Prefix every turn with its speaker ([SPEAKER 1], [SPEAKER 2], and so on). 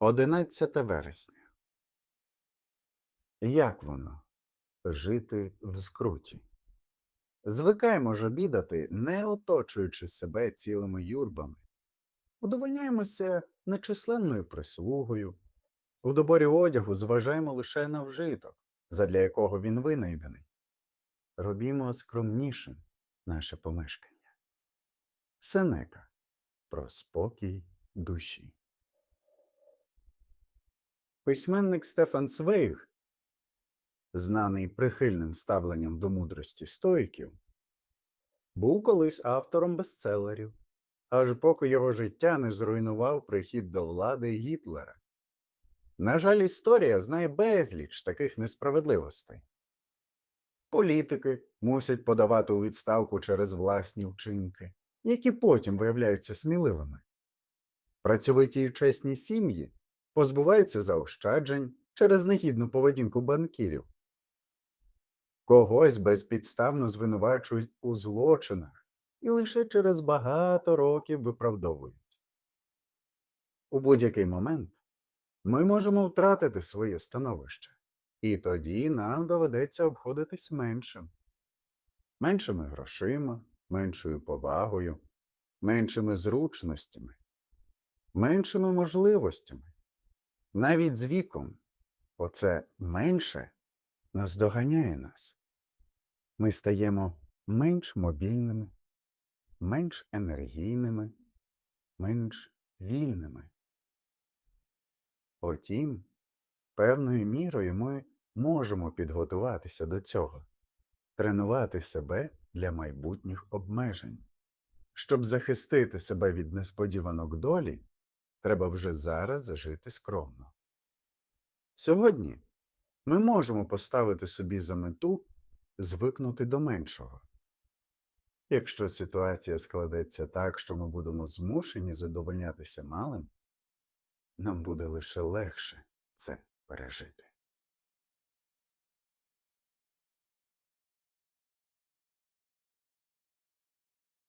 [SPEAKER 1] 11 вересня. Як воно жити в скруті? Звикаємо ж обідати, не оточуючи себе цілими юрбами. Удовольняємося нечисленною прислугою. У доборі одягу зважаємо лише на вжиток, задля якого він винайдений. Робімо скромнішим наше помешкання. Сенека про спокій душі. Письменник Стефан Цвейг, знаний прихильним ставленням до мудрості стоїків, був колись автором бестселерів, аж поки його життя не зруйнував прихід до влади Гітлера. На жаль, історія знає безліч таких несправедливостей. Політики мусять подавати у відставку через власні вчинки, які потім виявляються сміливими. Працьовиті й чесні сім'ї позбуваються заощаджень через негідну поведінку банкірів. Когось безпідставно звинувачують у злочинах і лише через багато років виправдовують. У будь-який момент ми можемо втратити своє становище, і тоді нам доведеться обходитись меншим, меншими грошима, меншою повагою, меншими зручностями, меншими можливостями. Навіть з віком оце менше наздоганяє нас. Ми стаємо менш мобільними, менш енергійними, менш вільними. Потім, певною мірою ми можемо підготуватися до цього, тренувати себе для майбутніх обмежень. Щоб захистити себе від несподіванок долі, треба вже зараз жити скромно. Сьогодні ми можемо поставити собі за мету звикнути до меншого. Якщо ситуація складеться так, що ми будемо змушені задовольнятися малим, нам буде лише легше це пережити.